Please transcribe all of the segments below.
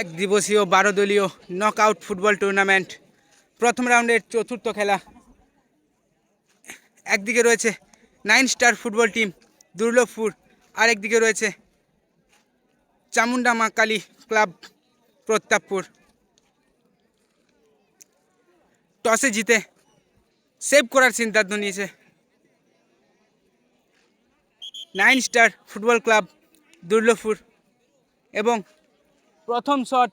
এক দিবসীয় বারো দলীয় নকআউট ফুটবল টুর্নামেন্ট প্রথম রাউন্ডের চতুর্থ খেলা। একদিকে রয়েছে nine star football team Durlabhpur. আর একদিকে রয়েছে চামুন্ডা মা কালী ক্লাব, প্রতাপপুর। টসে জিতে সেভ করার সিদ্ধান্ত নিয়েছে nine star football club Durlabhpur. এবং প্রথম শট।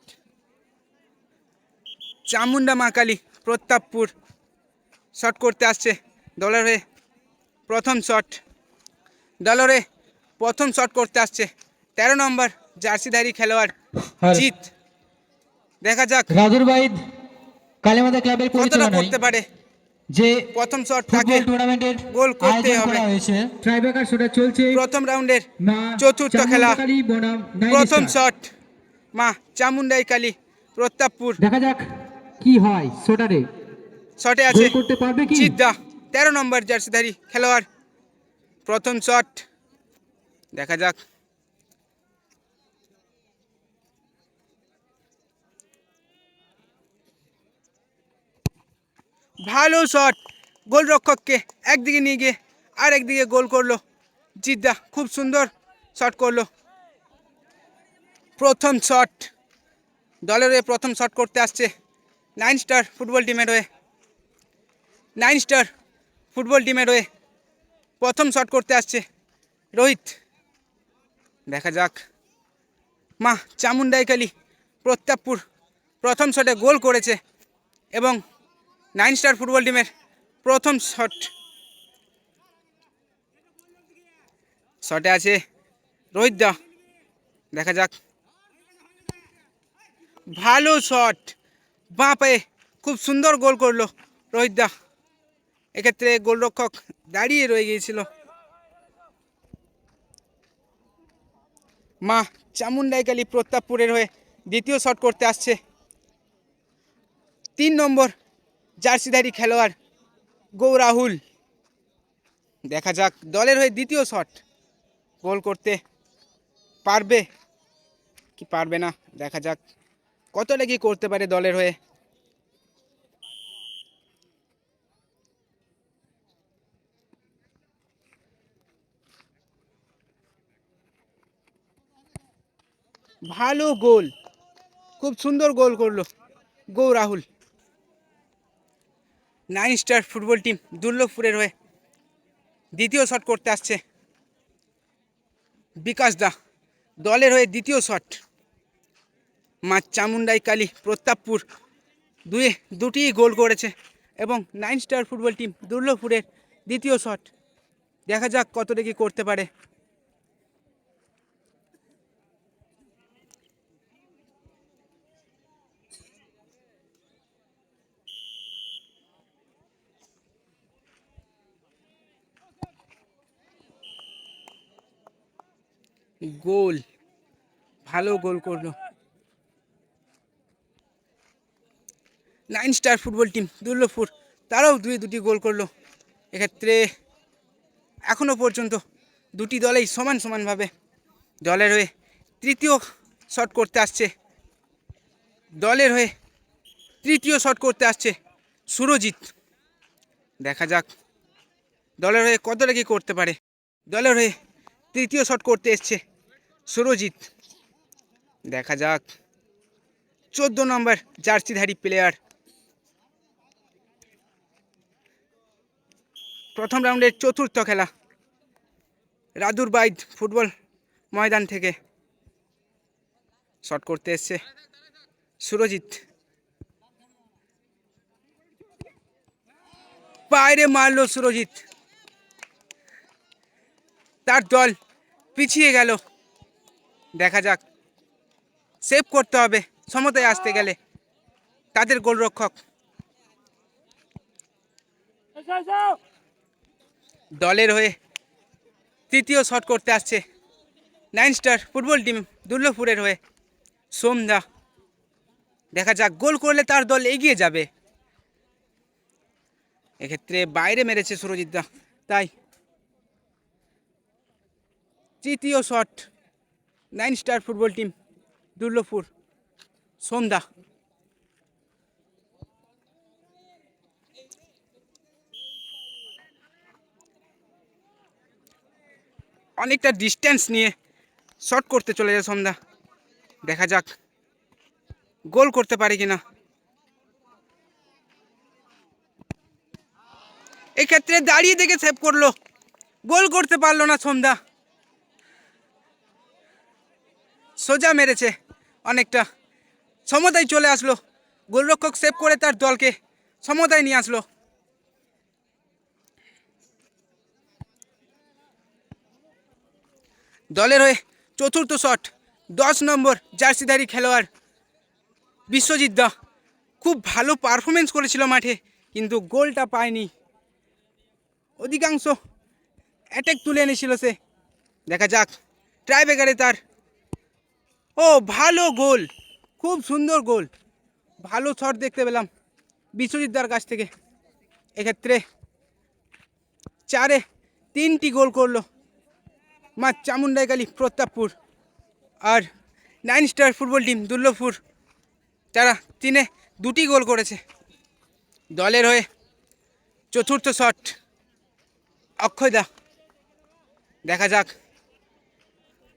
চামুন্ডা মা কালী প্রতাপপুর শট করতে আসছে দলের হয়ে। প্রথম শট। দলের হয়ে প্রথম শট করতে আসছে তেরো নম্বর জার্সিধারী খেলোয়াড় জিত দেখা যাক। রাজুর বাইদ কালীমাতা ক্লাবের কতটা করতে পারে? যে প্রথম শট তাকে টুর্নামেন্টের গোল করতে হবে। করা হয়েছে। ট্রাইব্রেকার শুটে চলছে প্রথম রাউন্ডের চতুর্থ খেলা। প্রথম। শট। মা চামুন্ডাই কালী প্রতাপপুর। দেখা যাক কি হয় সোটারে। শটে আছে করতে পারবে কি? জিদ্দা তেরো নম্বর জার্সিধারী খেলোয়াড়। প্রথম শট দেখা যাক। ভালো শট গোলরক্ষককে একদিকে নিয়ে গিয়ে আর একদিকে গোল করল। জিদ্দা খুব সুন্দর শট করল। প্রথম শট দলের হয়ে প্রথম শট করতে আসছে নাইন স্টার ফুটবল টিমের হয়ে। নাইন স্টার ফুটবল টিমের হয়ে প্রথম শট করতে আসছে রোহিত। দেখা যাক। মা চামুন্ডাইকালি প্রতাপপুর প্রথম শটে গোল করেছে এবং নাইন স্টার ফুটবল টিমের প্রথম শট শটে আছে রোহিত দা। দেখা যাক। ভালো শট বাঁ পায়ে খুব সুন্দর গোল করল রোহিত দা এক্ষেত্রে গোলরক্ষক দাঁড়িয়ে রয়ে গিয়েছিল। মা চামুন্ডাইকালী প্রতাপপুরের হয়ে দ্বিতীয় শট করতে আসছে। তিন নম্বর জার্সিধারী খেলোয়াড় গৌ রাহুল দেখা যাক দলের হয়ে দ্বিতীয় শট গোল করতে পারবে কি পারবে না। দেখা যাক কতটা কি করতে পারে দলের হয়ে? ভালো গোল। খুব সুন্দর গোল করল। গৌ, Rahul. Nine star football team দুর্লভপুরের হয়ে দ্বিতীয় শট করতে আসছে। বিকাশ দা, দলের হয়ে দ্বিতীয় শট। মা চামুন্ডাই কালী প্রতাপপুর দুয়ে দুটি গোল করেছে এবং নাইন স্টার ফুটবল টিম দুর্লভপুরের দ্বিতীয় শট। দেখা যাক কতটা কি করতে পারে। গোল, ভালো গোল করল। Nine star football team, Durlabhpur. তারাও দুই দুটি গোল করল। এক্ষেত্রে এখনও পর্যন্ত দুটি দলেই সমান সমানভাবে দলের হয়ে তৃতীয় শট করতে আসছে। দলের হয়ে তৃতীয় শট করতে আসছে সুরজিৎ। দেখা যাক দলের হয়ে কতটা কি করতে পারে। দলের হয়ে তৃতীয় শট করতে এসছে সুরজিৎ। দেখা যাক। চোদ্দ নম্বর জার্সিধারী প্লেয়ার প্রথম রাউন্ডের চতুর্থ খেলা। রাদুর বাইদ ফুটবল ময়দান থেকে শট করতে এসছে সুরজিৎ। বাইরে মারলো সুরজিৎ। তার দল পিছিয়ে গেল। দেখা যাক। সেভ করতে হবে সমতায় আসতে গেলে। তাদের গোলরক্ষক। দলের হয়ে তৃতীয় শট করতে আসছে। নাইন স্টার ফুটবল টিম দুর্লভপুরের হয়ে সোমদা দেখা যাক, গোল করলে তার দল এগিয়ে যাবে। এক্ষেত্রে বাইরে মেরেছে সুরজিৎ দা, তাই তৃতীয় shot. Nine star football team Durlabhpur সোমদা অনেকটা ডিস্টেন্স নিয়ে শর্ট করতে চলে যায় সন্ধ্যা। দেখা যাক গোল করতে পারে কিনা। এক্ষেত্রে দাঁড়িয়ে দেখে সেভ করল। গোল করতে পারল না সন্ধ্যা। সোজা মেরেছে অনেকটা। সমতায় চলে আসলো। গোলরক্ষক সেভ করে তার দলকে। সমতায় নিয়ে আসলো। দলের হয়ে চতুর্থ শট, দশ নম্বর জার্সিধারী খেলোয়াড় বিশ্বজিৎ দা। খুব ভালো পারফরমেন্স করেছিল মাঠে, কিন্তু গোলটা পায়নি। অধিকাংশ অ্যাটাক তুলে এনেছিল সে। দেখা যাক ট্রাইবেকারে তার। ও, ভালো গোল, খুব সুন্দর গোল। ভালো শট দেখতে পেলাম বিশ্বজিৎ দার কাছ থেকে। এক্ষেত্রে চারে তিনটি গোল করল। মা চামুন্ডাইকালী প্রতাপপুর আর nine star football team Durlabhpur, তারা তিনে দুটি গোল করেছে। দলের হয়ে চতুর্থ শট অক্ষয়দা দেখা যাক,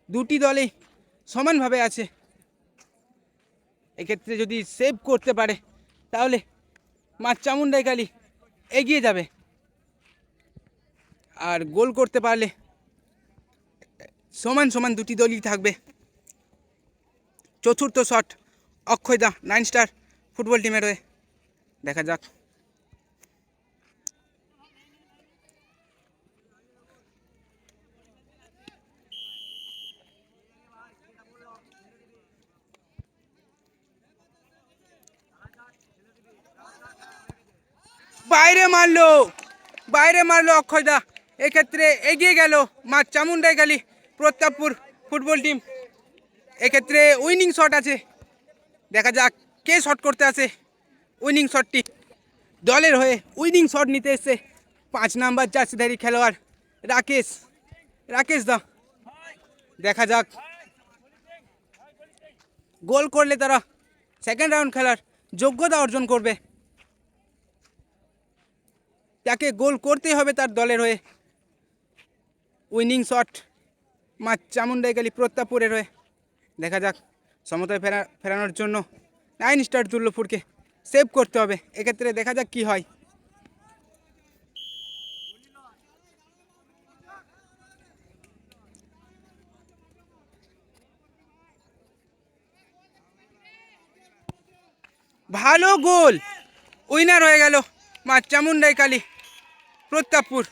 দুটি দলেই সমানভাবে আছে। এক্ষেত্রে যদি সেভ করতে পারে, তাহলে মা চামুন্ডাই চামুন্ডাইকালী এগিয়ে যাবে। আর গোল করতে পারলে সমান সমান দুটি দলই থাকবে। চতুর্থ শট অক্ষয় দা নাইন স্টার ফুটবল টিমের হয়ে। দেখা যাক। বাইরে মারলো বাইরে মারলো অক্ষয়দা এক্ষেত্রে এগিয়ে গেল মা চামুন্ডাই গালি। Pratappur football team. এক্ষেত্রে উইনিং শট আছে। দেখা যাক কে শট করতে আসে। উইনিং শটটি দলের হয়ে উইনিং শট নিতে এসছে। পাঁচ নাম্বার জার্সিধারী খেলোয়াড় রাকেশ। রাকেশ দা, দেখা যাক। গোল করলে তারা সেকেন্ড রাউন্ড খেলার যোগ্যতা অর্জন করবে। তাকে গোল করতেই হবে তার দলের হয়ে। উইনিং শট মা চামুন্ডাইকালী প্রতাপপুরের রয়ে। দেখা যাক সমতায় ফেরা ফেরানোর জন্য নাইন স্টার দুর্লভপুরকে সেভ করতে হবে, এক্ষেত্রে দেখা যাক কি হয়। ভালো গোল! উইনার হয়ে গেল মা চামুন্ডাইকালী প্রতাপপুর